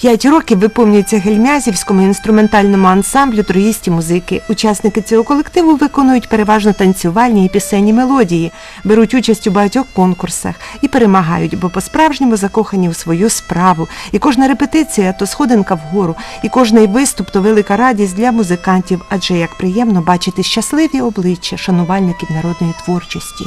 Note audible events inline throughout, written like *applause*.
П'ять років виповнюється гельмязівському інструментальному ансамблю троїсті музики. Учасники цього колективу виконують переважно танцювальні і пісенні мелодії, беруть участь у багатьох конкурсах і перемагають, бо по-справжньому закохані у свою справу. І кожна репетиція то сходинка вгору, і кожний виступ то велика радість для музикантів, адже як приємно бачити щасливі обличчя шанувальників народної творчості.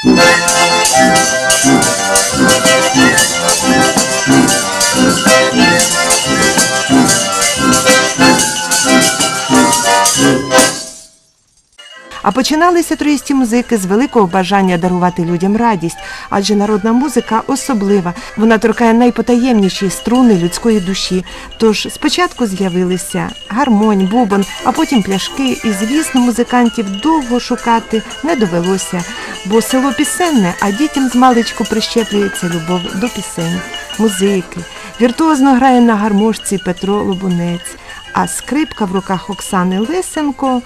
Thank. Починалися троїсті музики з великого бажання дарувати людям радість, адже народна музика особлива. Вона торкає найпотаємніші струни людської душі. Тож спочатку з'явилися гармонь, бубон, а потім пляшки, і звісно, музикантів довго шукати не довелося, бо село пісенне, а дітям з маличку прищеплюється любов до пісень, музики. Віртуозно грає на гармошці Петро Лобунець, а скрипка в руках Оксани Лисенко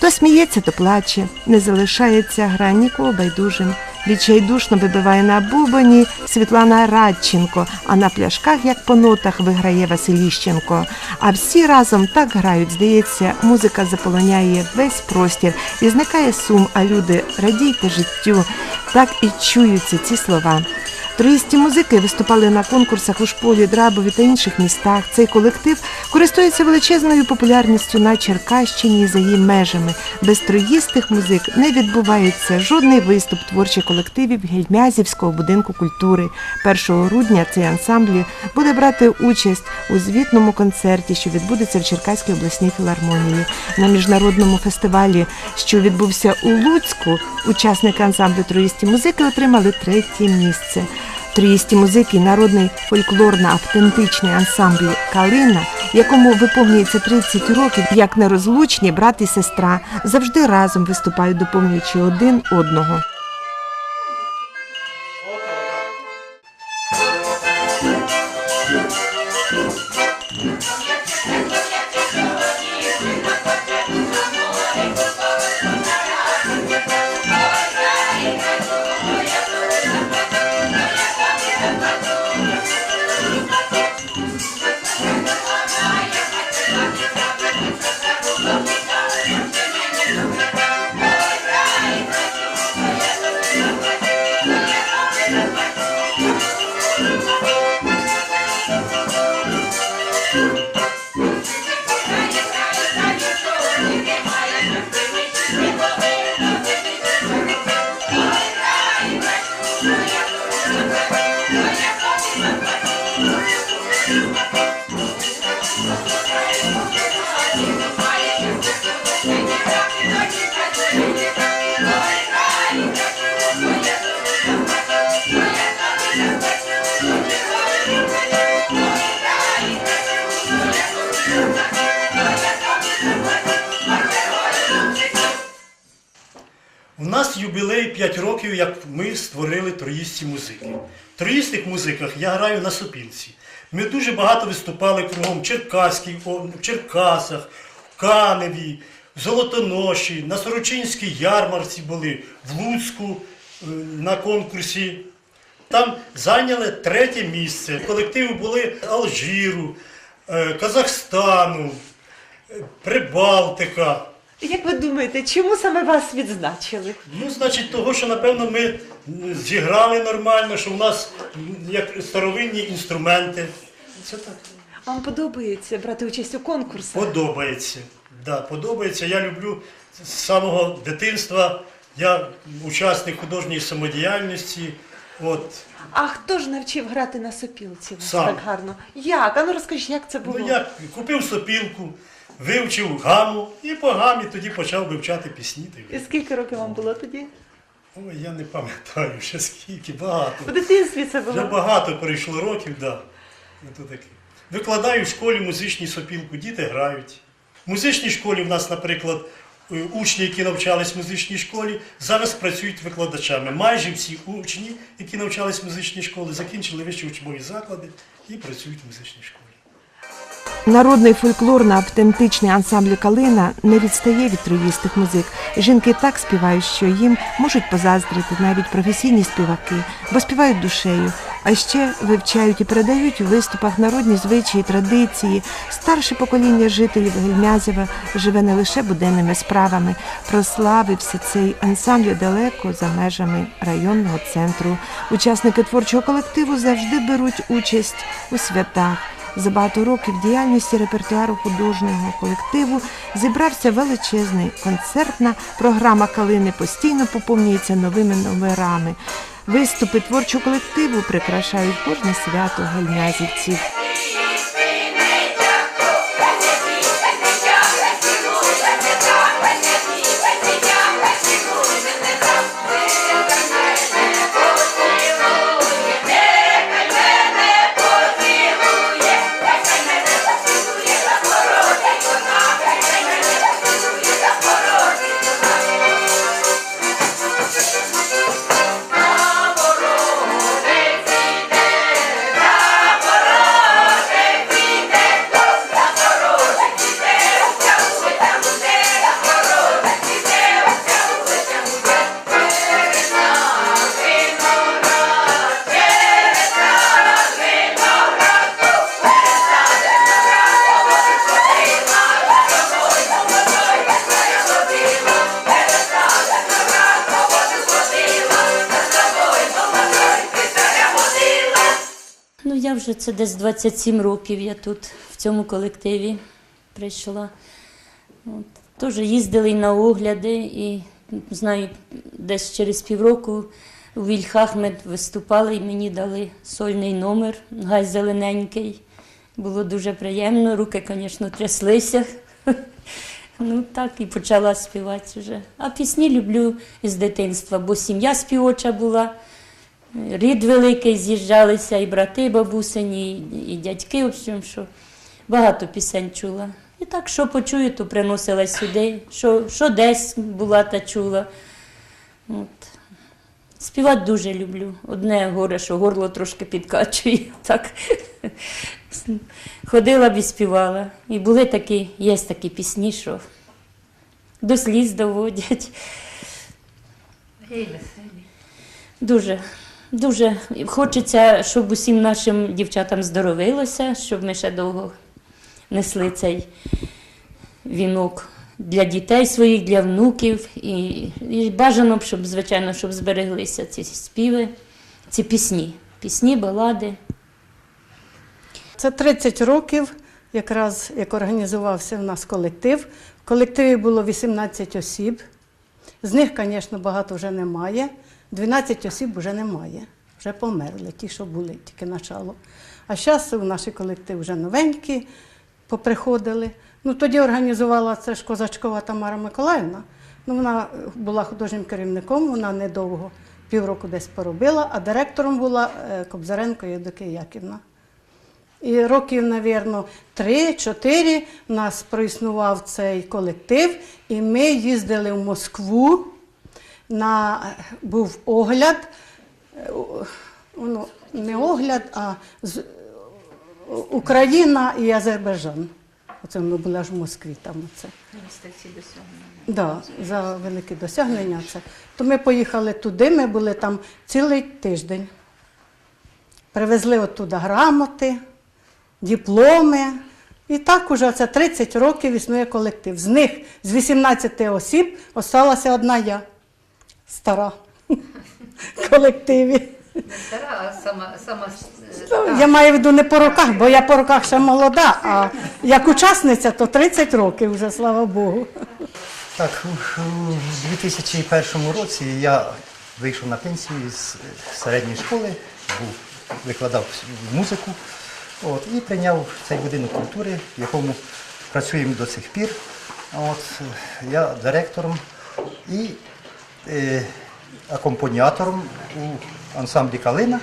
то сміється, то плаче, не залишається гра нікого байдужим. Відчайдушно вибиває на бубоні Світлана Радченко, а на пляшках, як по нотах, виграє Василіщенко. А всі разом так грають, здається, музика заполоняє весь простір і зникає сум, а люди радійте життю. Так і чуються ці слова. Троїсті музики виступали на конкурсах у шполі, Драбові та інших містах. Цей колектив користується величезною популярністю на Черкащині і за її межами. Без троїстих музик не відбувається жодний виступ творчих колективів Гельмязівського будинку культури. 1 грудня цей ансамбль буде брати участь у звітному концерті, що відбудеться в Черкаській обласній філармонії. На міжнародному фестивалі, що відбувся у Луцьку, учасники ансамблю троїсті музики отримали третє місце. Троїсті музики народний фольклорно-автентичний ансамбль Калина, якому виповнюється 30 років, як нерозлучні брат і сестра, завжди разом виступають, доповнюючи один одного. Як ми створили троїсті музики. В троїстих музиках я граю на сопілці. Ми дуже багато виступали кругом в Черкасах, в Каневі, в Золотоноші, на Сорочинській ярмарці були, в Луцьку е, на конкурсі. Там зайняли третє місце. Колективи були Алжиру, е, Казахстану, е, Прибалтика. Як ви думаєте, чому саме вас відзначили? Ну, значить, того, що напевно ми зіграли нормально, що в нас як старовинні інструменти. Це так. Вам подобається брати участь у конкурсах? Подобається. Да, подобається. Я люблю з самого дитинства. Я учасник художньої самодіяльності. От. А хто ж навчив грати на сопілці вас Сам. так гарно? Як? А ну розкажіть, як це було? Ну, я купив сопілку, вивчив гаму і по гамі тоді почав вивчати пісні. І скільки років вам було тоді? Ой, я не пам'ятаю, ще скільки, багато. У дитинстві це Вже було. багато перейшло років, да. Ну. Викладаю в школі музичну сопілку, діти грають. В музичній школі в нас, наприклад, е, учні, які навчались в музичній школі, зараз працюють викладачами. Майже всі учні, які навчались в музичній школі, закінчили вищі учбові заклади і працюють в музичній школі. Народний фольклорно-автентичний ансамбль Калина не відстає від троїстих музик. Жінки так співають, що їм можуть позаздрити навіть професійні співаки, бо співають душею, а ще вивчають і передають у виступах народні звичаї, традиції. Старше покоління жителів Гельмязєва живе не лише буденними справами, прославився цей ансамбль далеко за межами районного центру. Учасники творчого колективу завжди беруть участь у святах. За багато років діяльності репертуару художнього колективу зібрався величезний концертна програма Калини постійно поповнюється новими номерами. Виступи творчого колективу прикрашають кожне свято гельмязівців. Вже це десь 27 років я тут в цьому колективі прийшла. От. Теж їздили на огляди, і знаю, десь через півроку у Вільхах ми виступали і мені дали сольний номер, гай зелененький. Було дуже приємно, руки, звісно, тряслися. *laughs* Ну так і почала співати вже. А пісні люблю з дитинства, бо сім'я співоча була. Рід великий з'їжджалися, і брати, і бабусині, і, і дядьки, в общем, що багато пісень чула. І так, що почую, то приносила сюди, що, що десь була та чула. От. Співати дуже люблю. Одне горе, що горло трошки підкачує. *laughs* Так. Ходила б і співала. І були такі, є такі пісні, що до сліз доводять. Дуже, дуже хочеться, щоб усім нашим дівчатам здоровилося, щоб ми ще довго несли цей вінок для дітей своїх, для внуків. І, і бажано б, щоб, звичайно, щоб збереглися ці співи, ці пісні. Пісні, балади. Це 30 років, якраз як організувався в нас колектив. В колективі було 18 осіб. З них, звісно, багато вже немає. 12 осіб вже немає. Вже померли, ті, що були, тільки начало. А зараз у наш колектив вже новенькі поприходили. Ну, тоді організувала це ж Козачкова Тамара Миколаївна. Ну, вона була художнім керівником, вона недовго, півроку десь поробила, а директором була е, Кобзаренко Євдокия Яківна. І років, мабуть, 3-4 у нас проіснував цей колектив, і ми їздили в Москву на, був огляд, е, ну, не огляд, а з, Україна і Азербайджан. Оце ми були аж в Москві там. Оце. Да, за великі досягнення. Це. То ми поїхали туди, ми були там цілий тиждень. Привезли оттуда грамоти, дипломи. І так уже це 30 років існує колектив. З них з 18 осіб осталася одна я, стара в колективі. Стара, а сама, сама е, Ну, Я маю в виду не по роках, бо я по роках ще молода, а як учасниця, то 30 років вже, слава Богу. Так, у у 2001 році я вийшов на пенсію з середньої школи, був, викладав музику от, і прийняв цей будинок культури, в якому працюємо до цих пір. От, я директором і акомпаніатором у ансамблі Калина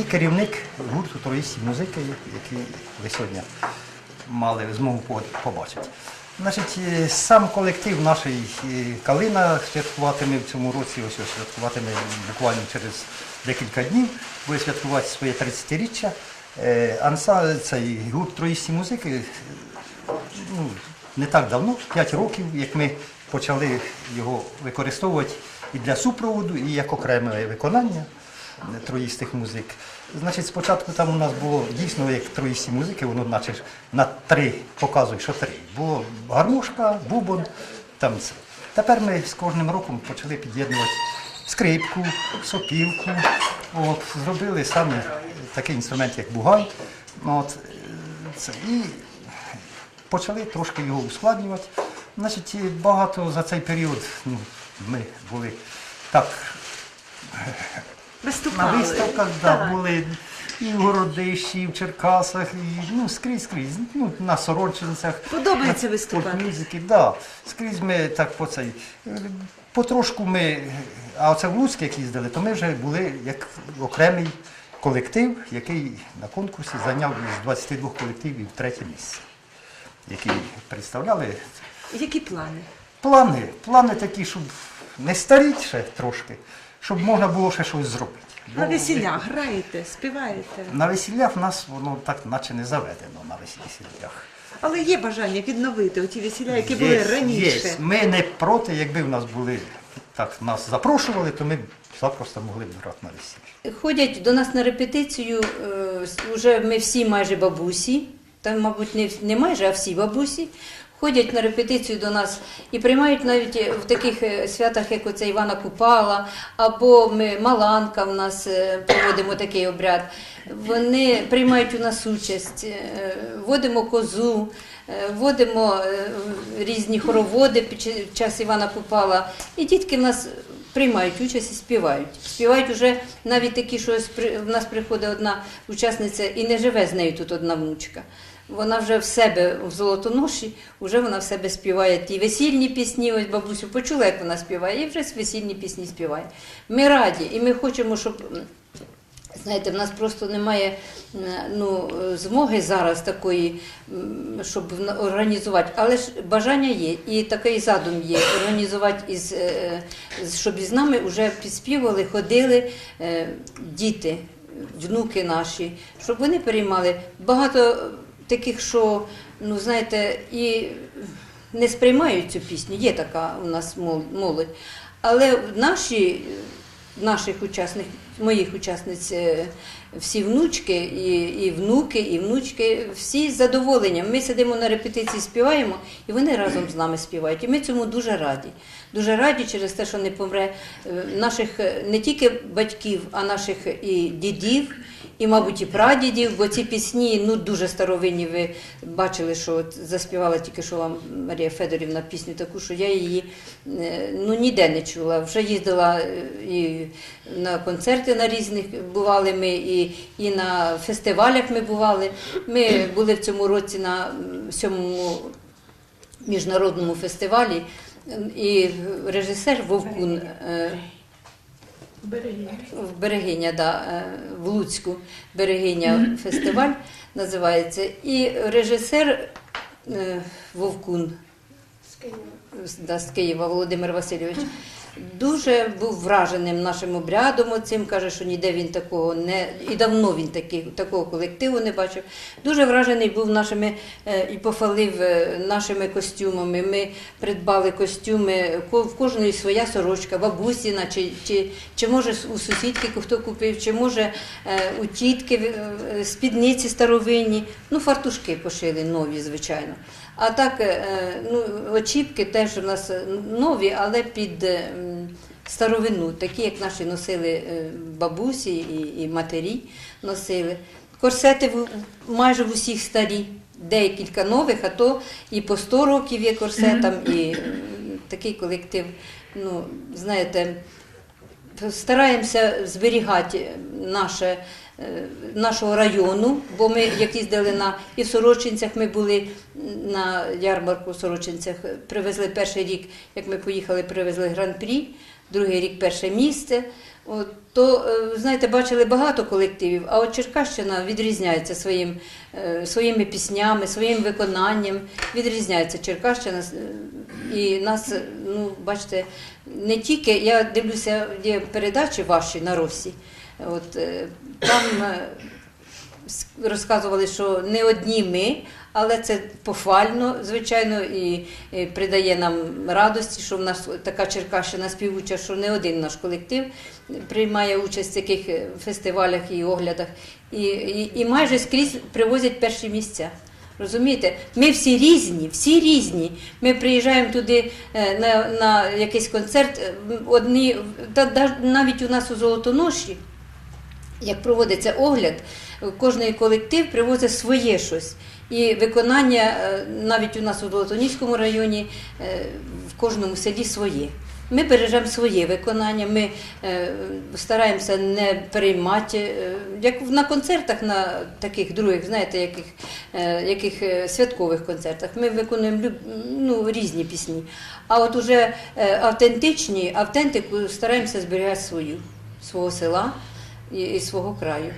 і керівник гурту троїсті музики, який ви сьогодні мали змогу побачити. Значить, е, сам колектив нашої е, Калина святкуватиме в цьому році, ось ось святкуватиме буквально через декілька днів, буде святкувати своє 30-річчя. Е, Анса, цей гурт троїсті музики е, ну, не так давно, 5 років, як ми почали його використовувати і для супроводу, і як окреме виконання троїстих музик. Значить, спочатку там у нас було дійсно як троїсті музики, воно наче на три показує, що три. Було гармошка, бубон, там це. Тепер ми з кожним роком почали під'єднувати скрипку, сопілку. От, зробили саме такий інструмент, як бугай. От, е, це, і почали трошки його ускладнювати. Значить, багато за цей період ну, ми були так на виставках, да, були і в Городищі, і в Черкасах, і ну, скрізь, скрізь, ну, на Сорочинцях. Подобається виступати? спортмюзики, да. Скрізь ми так по цей. е, Потрошку ми, а оце в Луцьк, як їздили, то ми вже були як окремий колектив, який на конкурсі зайняв із 22 колективів третє місце, які представляли Які плани? плани. Плани такі, щоб не старіть ще трошки, щоб можна було ще щось зробити. На Бо весіллях граєте, співаєте. На весіллях в нас воно так наче не заведено на весіллях. Але є бажання відновити оті весілля, які Є, були раніше. є. Ми не проти, якби в нас були так, нас запрошували, то ми б запросто могли б грати на весіллі. Ходять до нас на репетицію, е, с- ми всі майже бабусі, там, мабуть, не, не майже, а всі бабусі. Ходять на репетицію до нас і приймають навіть е, в таких е, святах, як оце Івана Купала, або ми Маланка в нас е, проводимо такий обряд. Вони приймають у нас участь, водимо козу, водимо різні хороводи під час Івана Купала. І дітки в нас приймають участь і співають. Співають уже навіть такі, що в нас приходить одна учасниця і не живе з нею тут одна внучка. Вона вже в себе в золотоноші, вже вона в себе співає ті весільні пісні. Ось бабусю почула, як вона співає, і вже весільні пісні співає. Ми раді, і ми хочемо, щоб Знаєте, в нас просто немає е, ну, е, змоги зараз такої, щоб організувати, але ж бажання є, і такий задум є організувати, із, е, з- щоб із нами вже підспівали, ходили е, діти, внуки наші, щоб вони переймали. Багато таких, що, ну знаєте, і не сприймають цю пісню, є така у нас мол- молодь. Але наші наших учасників, моїх учасниць, е, всі внучки, і, і внуки, і внучки, всі з задоволенням. Ми сидимо на репетиції, співаємо, і вони разом з нами співають. І ми цьому дуже раді. Дуже раді через те, що не помре е, наших е, не тільки батьків, а наших і дідів. І, мабуть, і прадідів, бо ці пісні ну дуже старовинні. Ви бачили, що от заспівала тільки що вам Марія Федорівна пісню таку, що я її е, ну ніде не чула. Вже їздила е, і на концерти на різних бували ми, і, і на фестивалях ми бували. Ми були в цьому році на сьомому міжнародному фестивалі, і режисер Вовкун. Е, в Берегиня, да, е, в Луцьку Берегиня фестиваль називається. І режисер е, Вовкун. З- да, з Києва Володимир Васильович. Дуже був враженим нашим обрядом. Оцим каже, що ніде він такого не і давно він такий, такого колективу не бачив. Дуже вражений був нашими е, і похвалив е, нашими костюмами. Ми придбали костюми, в кожної своя сорочка, бабусіна, чи, чи, чи може у сусідки хто купив, чи може е, у тітки спідниці старовинні. Ну, фартушки пошили нові, звичайно. А так, е, ну, очіпки теж у нас нові, але під е, старовину, такі, як наші носили е, бабусі і, і матері носили. Корсети в- майже в усіх старі, декілька нових, а то і по 100 років є корсетам, і такий колектив, ну, знаєте, стараємося зберігати наше, е, нашого району, бо ми як їздили на і в Сорочинцях, ми були на ярмарку в Сорочинцях, привезли перший рік, як ми поїхали, привезли гран-прі, другий рік перше місце. От, то, е, знаєте, бачили багато колективів, а от Черкащина відрізняється своїм, е, своїми піснями, своїм виконанням. Відрізняється Черкащина. е, І нас, е, ну, бачите, не тільки, я дивлюся, є передачі ваші на Росі. От, е, там е, розказували, що не одні ми, але це похвально, звичайно, і, придає нам радості, що в нас така Черкащина співуча, що не один наш колектив приймає участь в таких е, фестивалях і оглядах, і, і, і майже скрізь привозять перші місця. Розумієте, ми всі різні, всі різні. Ми приїжджаємо туди е, на, на якийсь концерт. Одні та, навіть у нас у Золотоноші як проводиться огляд, кожний колектив привозить своє щось. І виконання е, навіть у нас у Золотоніському районі е, в кожному селі своє. Ми бережемо своє виконання, ми е, стараємося не переймати, як на концертах, на таких других, знаєте, яких, яких святкових концертах. Ми виконуємо ну, різні пісні. А от уже автентичні, автентику стараємося зберігати свою, свого села і, свого краю.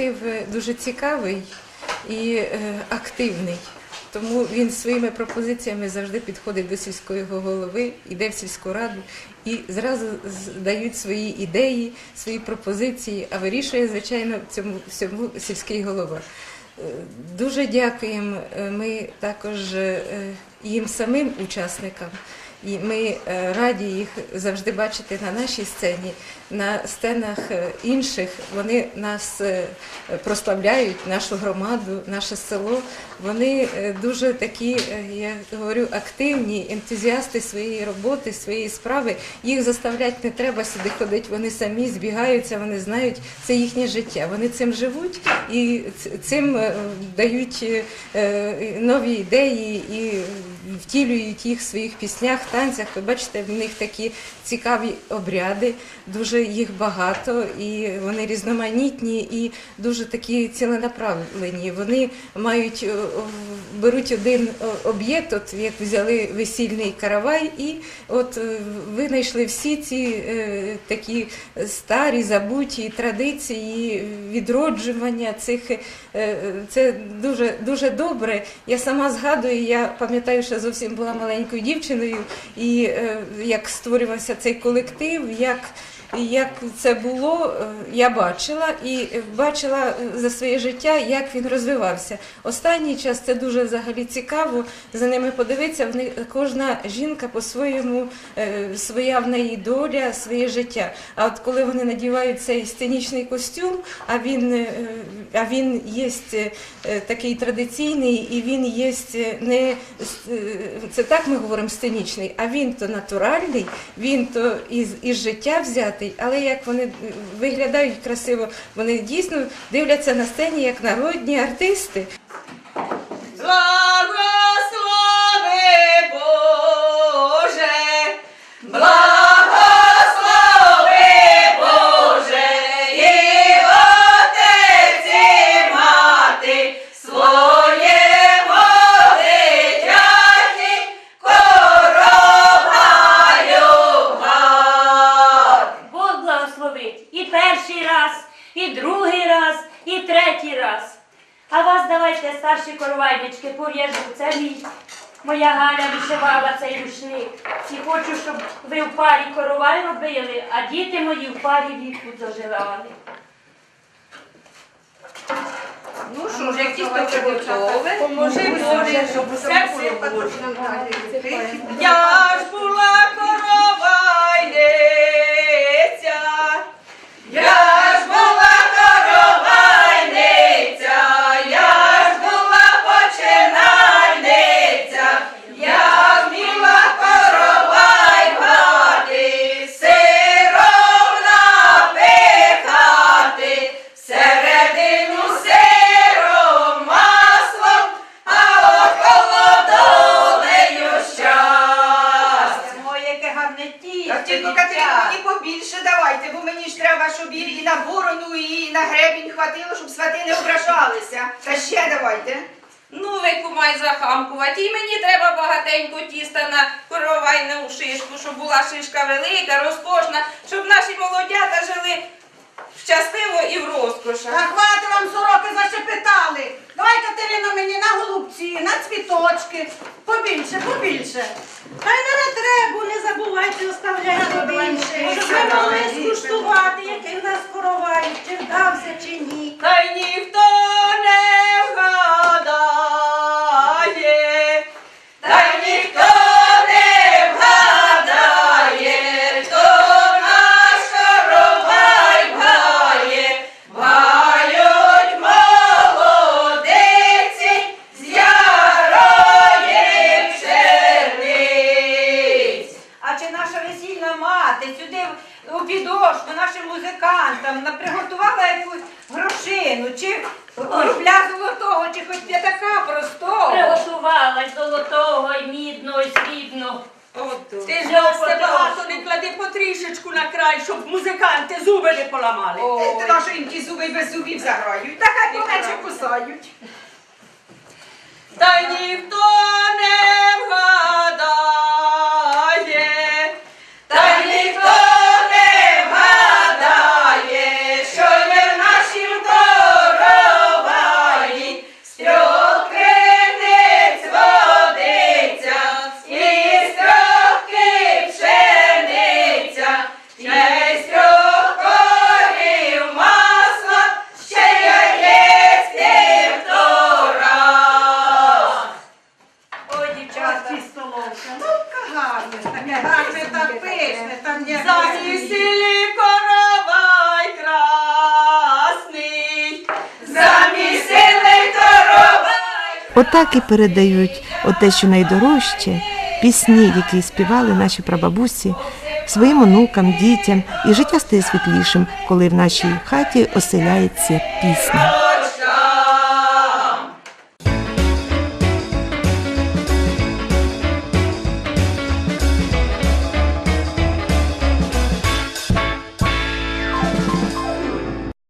Колектив дуже цікавий і е, активний. Тому він своїми пропозиціями завжди підходить до сільського голови, йде в сільську раду і зразу дають свої ідеї, свої пропозиції, а вирішує, звичайно, цьому всьому сільський голова. Е, Дуже дякуємо е, ми також їм самим учасникам. І ми е, раді їх завжди бачити на нашій сцені, на сценах е, інших. Вони нас е, прославляють, нашу громаду, наше село. Вони дуже такі, я говорю, активні, ентузіасти своєї роботи, своєї справи. Їх заставляти не треба сюди ходити. Вони самі збігаються, вони знають, це їхнє життя. Вони цим живуть і цим дають нові ідеї і втілюють їх в своїх піснях, танцях. Ви бачите, в них такі цікаві обряди, дуже їх багато, і вони різноманітні і дуже такі ціленаправлені. Вони мають е, беруть один е, об'єкт, от як взяли весільний каравай, і от е, винайшли всі ці такі старі забуті традиції відроджування цих. Це дуже дуже добре. Я сама згадую, я пам'ятаю, що зовсім була маленькою дівчиною, і е, як створювався цей колектив, як як це було, е, я бачила і бачила е, за своє життя, як він розвивався. Останній час це дуже взагалі цікаво за ними подивитися. В них кожна жінка по-своєму е, своя в неї доля, своє життя. А от коли вони надівають цей сценічний костюм, а він, а він є такий традиційний, і він є не це так ми говоримо сценічний, а він то натуральний, він то із, із життя взятий. Але як вони виглядають красиво, вони дійсно дивляться на сцені як народні артисти. Коровайнички, пов'яжу. Це мій. Моя Галя вишивала цей рушник. І хочу, щоб ви в парі коровай робили, а діти мої в парі віку доживали. Ну що ж, якісь то приготове. Поможи Боже, щоб все було Я ж була коровайниця, хватило, щоб свати не ображалися. Та ще давайте. Ну, ви кумай захамкувати. І мені треба багатенько тіста на коровайну шишку, щоб була шишка велика, розкошна, щоб наші молодята жили щасливо і в розкошах. Та хвати вам сороки зашепетали. Давай, Катерино, мені на голубці, на цвіточки. Побільше, побільше. Та й на ретребу не забувайте оставляти побільше. Щоб ми могли скуштувати, який в нас коровай, чи вдався, чи ні. Та й ніхто не вгадає, та й ніхто не вгадає, то наш коровай гає, гають молодиці з ярої пшениць. А чи наша весільна мати сюди у підошку нашим музикантам на- приготувала якусь грошину, чи рубля золотого, чи хоч п'ятака простого? Приготувала й золотого, і мідного, і срібного. Ото. Ти ж Всього нас потрошку. багато не клади по трішечку на край, щоб музиканти зуби не поламали. Ой. Ти на що їм ті зуби без зубів заграють? Та хай помече кусають. Та ніхто Отак і передають оте, що найдорожче, пісні, які співали наші прабабусі своїм онукам, дітям, і життя стає світлішим, коли в нашій хаті оселяється пісня.